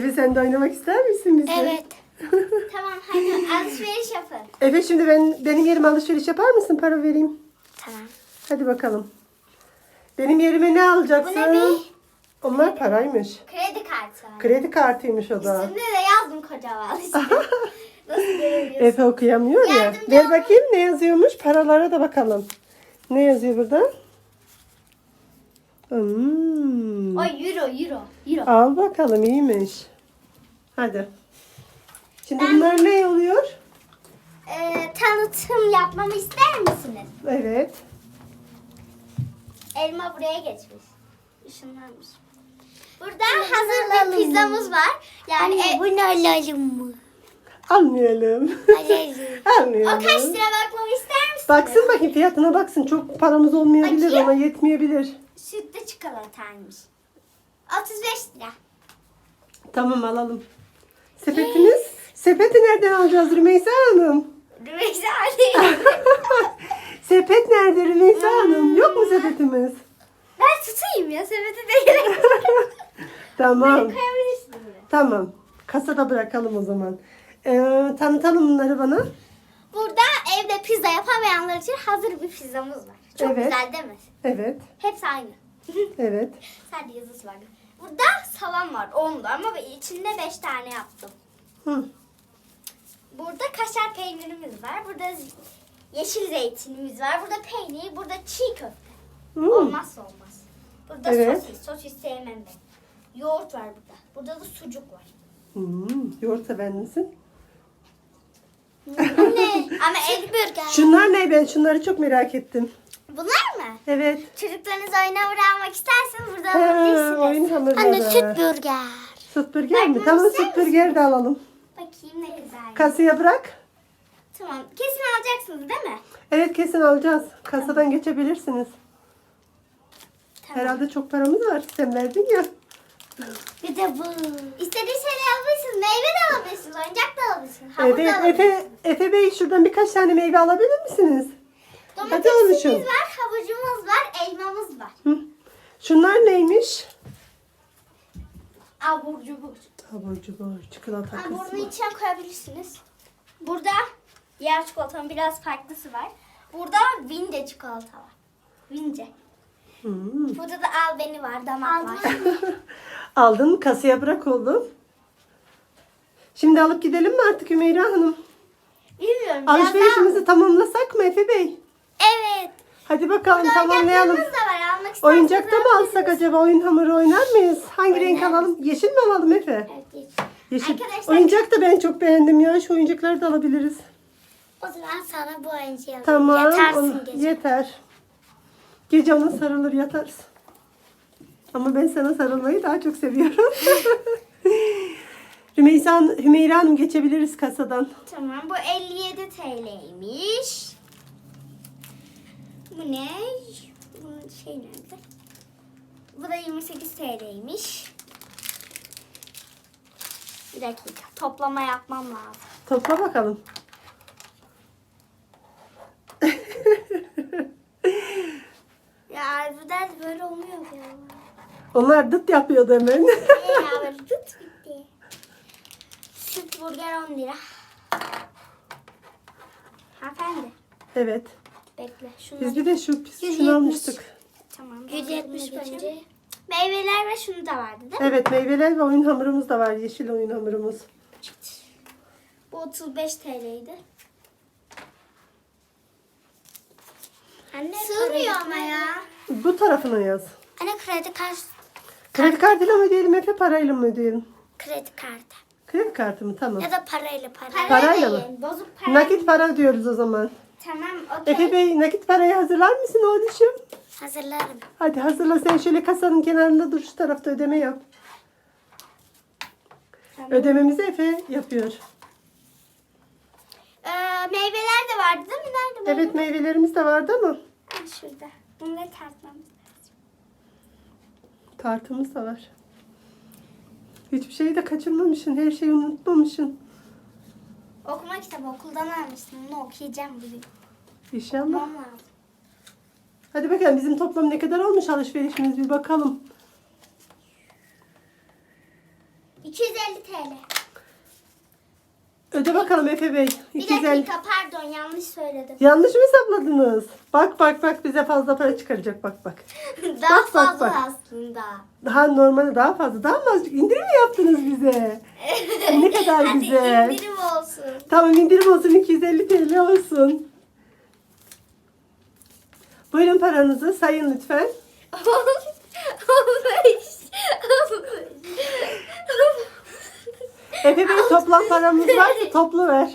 Efe sen de oynamak ister misin bizle? Evet. Tamam hadi alışveriş yapın. Efe şimdi ben benim yerime alışveriş yapar mısın? Para vereyim. Tamam. Hadi bakalım. Benim yerime ne alacaksın? Bu ne be? Onlar paraymış. Kredi kartı var. Kredi kartıymış o da. Üstünde de yazdım kocaman işte. Nasıl? Efe okuyamıyor ya. Yardımcı Ver ol. bakayım ne yazıyormuş. Paralara da bakalım. Ne yazıyor burada? Hmm. O euro euro. Euro. Al bakalım iyiymiş. Hadi. Şimdi bunlar ne oluyor? Ee, tanıtım yapmamı ister misiniz? Evet. Elma buraya geçmiş. Işınlanmış. Burada hazır bir pizzamız var. Yani Anne e, bunu alalım mı? Almayalım. Alalım. o Almayalım. kaç lira bakmamı ister misiniz? Baksın bakayım fiyatına baksın. Çok paramız olmayabilir Bakayım. ona yetmeyebilir. Sütlü çikolataymış. 35 lira. Tamam alalım. Sepetiniz? Sepeti nereden alacağız Rümeysa Hanım? Rümeysa Ali. Sepet nerede Rümeysa Hanım? Yok mu sepetimiz? ben tutayım ya sepeti de gerek yok. Tamam. Tamam. Kasada bırakalım o zaman. Ee, tanıtalım bunları bana. Burada evde pizza yapamayanlar için hazır bir pizzamız var. Çok Evet. güzel değil mi? Evet. Hepsi aynı. Evet. Sadece yazısı var. Burada salam var. Onda ama içinde 5 tane yaptım. Hı. Burada kaşar peynirimiz var. Burada yeşil zeytinimiz var. Burada peynir, burada çiğ köfte. Hmm. Olmazsa olmaz. Burada Evet. sosis. Sosis sevmem ben. Yoğurt var burada. Burada da sucuk var. Hmm. Yoğurt sever misin? Anne. ama el burger. Şunlar ne ben? Şunları çok merak ettim. Bunlar mı? Evet. Çocuklarınız oyuna almak isterseniz burada alabilirsiniz. oyun hamurları. Anne süt burger. Süt burger mi? Tamam ister süt burger de alalım. Bakayım ne güzel. Kasaya bırak. tamam. Kesin alacaksınız değil mi? Evet kesin alacağız. Kasadan geçebilirsiniz. Tamam. Herhalde çok paramız var. Sen verdin ya. Bir de bu. İstediğiniz şeyleri alabilirsiniz. Meyve de alabilirsiniz. Oyuncak da alabilirsiniz. Hamur da Evet alabilirsiniz. Efe, Efe Bey şuradan birkaç tane meyve alabilir misiniz? Hadi Domatesimiz oluşun. var, havucumuz var, elmamız var. Hı. Şunlar neymiş? Abur cubur. Abur cubur, çikolata Ha, kısmı. Bunun içine koyabilirsiniz. Burada diğer çikolatanın biraz farklısı var. Burada Vince çikolata var. Vince. Hmm. Burada da albeni var, damak var. Aldın kasaya bırak oğlum. Şimdi alıp gidelim mi artık Hümeyra Hanım? Bilmiyorum. Alışverişimizi tamamlasak mı Efe Bey? Hadi bakalım tamamlayalım. oyuncaklarımız da var. Almak isterseniz Oyuncakta mı alsak acaba? Oyun hamuru oynar mıyız? Hangi renk Oynarız. alalım? Yeşil mi alalım Efe? Evet, geç. Yeşil. Arkadaşlar- Oyuncak da ben çok beğendim ya. Şu oyuncakları da alabiliriz. O zaman sana bu oyuncağı alayım. Tamam. Yatarsın onu- gece. Yeter. Gece ona sarılır yatarız. Ama ben sana sarılmayı daha çok seviyorum. Rümeysa, Hümeyra Hanım geçebiliriz kasadan. Tamam bu 57 TL'ymiş. Bu ne? Bunun şey nerede? Bu da 28 TL'ymiş. Bir dakika toplama yapmam lazım. Topla bakalım. Ya ders böyle olmuyor ya. Onlar dıt yapıyordu hemen. Ne ya böyle tut bitti. Süt burger 10 lira. Hanımefendi evet. Bekle. Şunu Biz bir de şu pis- 170. şunu almıştık. Tamam. 170 geçelim. bence. Meyveler ve şunu da vardı değil mi? Evet meyveler ve oyun hamurumuz da var. Yeşil oyun hamurumuz. Bu 35 TL'ydi. Anne Sığmıyor ama ya. Bu tarafına yaz. Anne kredi kart. Kredi kartıyla mı ödeyelim Efe parayla mı ödeyelim? Kredi kartı. Kredi kartı mı? Tamam. Ya da parayla parayla. Parayla mı? Bozuk para. Nakit para diyoruz o zaman. Tamam okey. Efe Bey nakit parayı hazırlar mısın oğluşum? Hazırlarım. Hadi hazırla sen şöyle kasanın kenarında dur şu tarafta ödeme yap. Tamam. Ödememizi Efe yapıyor. Ee, meyveler de vardı değil mi? Nerede? Evet meyvelerimiz de vardı ama Ha, Şurada. Bunları tartmamız lazım. tartımız da var. Hiçbir şeyi de kaçırmamışsın. Her şeyi unutmamışsın. Okuma kitabı okuldan almıştım. Bunu okuyacağım bugün. İnşallah. Lazım. Hadi bakalım bizim toplam ne kadar olmuş alışverişimiz bir bakalım. 250 TL. Öde bakalım Efe Bey. Bir 250. dakika pardon yanlış söyledim. Yanlış mı hesapladınız? Bak bak bak bize fazla para çıkaracak bak bak. Daha Bak, bak, fazla bak. aslında. Daha normalde daha fazla daha mı azıcık indirim mi yaptınız bize? ne kadar Hadi güzel. indirim olsun. Tamam indirim olsun 250 TL olsun. Buyurun paranızı sayın lütfen. Efe Bey toplam paramız varsa toplu ver.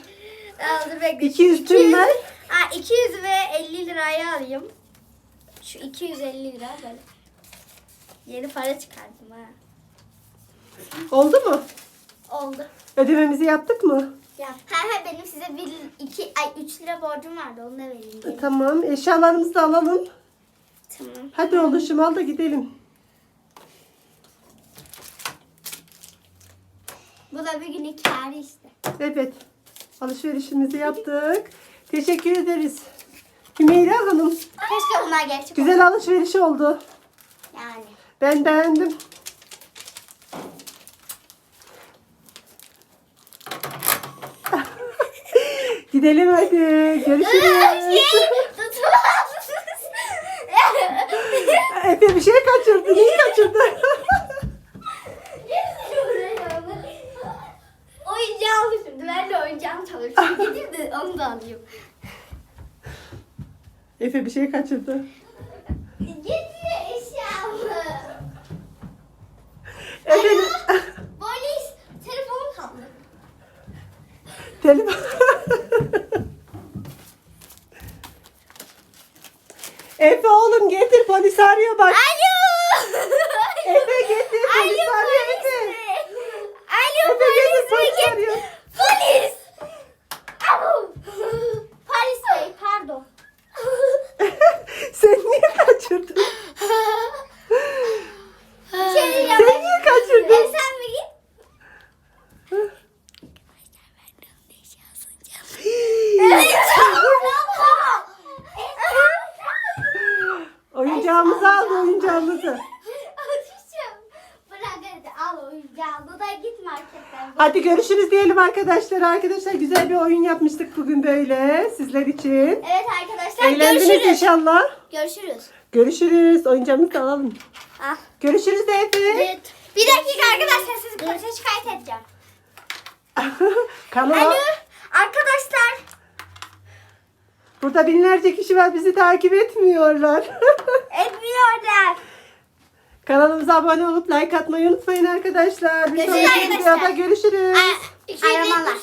Aldı bekle. 200 tüm ver. Ha, 200 ve 50 lirayı alayım. Şu 250 lira böyle. Yeni para çıkardım ha. Oldu mu? Oldu. Ödememizi yaptık mı? Ya. Ha ha benim size bir iki ay 3 lira borcum vardı onu da vereyim. diye. Tamam eşyalarımızı da alalım. Tamam. Hadi oluşum al da gidelim. Bu da bir gün kârı işte. Evet. Alışverişimizi yaptık. Teşekkür ederiz. Hümeyra Hanım. Keşke bunlar gerçek. Güzel alışveriş oldu. Yani. Ben beğendim. Gidelim hadi. Görüşürüz. Efe bir şey kaçırdı. Neyi kaçırdı? Oyuncağı şimdi. Ben de oyuncağım çalışıyorum. Gideyim de onu da alayım. Efe bir şey kaçırdı. Getir eşyamı. Efe Polis. Telefonum kaldı. telefon. Efe oğlum getir polis arıyor bak. Alo. Efe getir polis Alo arıyor polis Efe. mi? Alo Efe getir polis mi? polis Git- arıyor. Polis. Alo. Polis bey pardon. Sen niye kaçırdın? Şey ya, Sen ben- niye kaçırdın? E, sen mi git? Oyuncağımızı aldı oyuncağımızı. Alışacağım. Bırak hadi al oyuncağını da git marketten. Hadi görüşürüz diyelim arkadaşlar. Arkadaşlar güzel bir oyun yapmıştık bugün böyle sizler için. Evet arkadaşlar Eğlendiniz görüşürüz. inşallah. Görüşürüz. Görüşürüz. Oyuncağımızı da alalım. Ah. Görüşürüz de Efe. Evet. Bir dakika arkadaşlar sizi polise şikayet edeceğim. Kanala. Alo arkadaşlar. Burada binlerce kişi var bizi takip etmiyorlar. Etmiyorlar. Kanalımıza abone olup like atmayı unutmayın arkadaşlar. Bir sonraki videoda görüşürüz. Aramalar.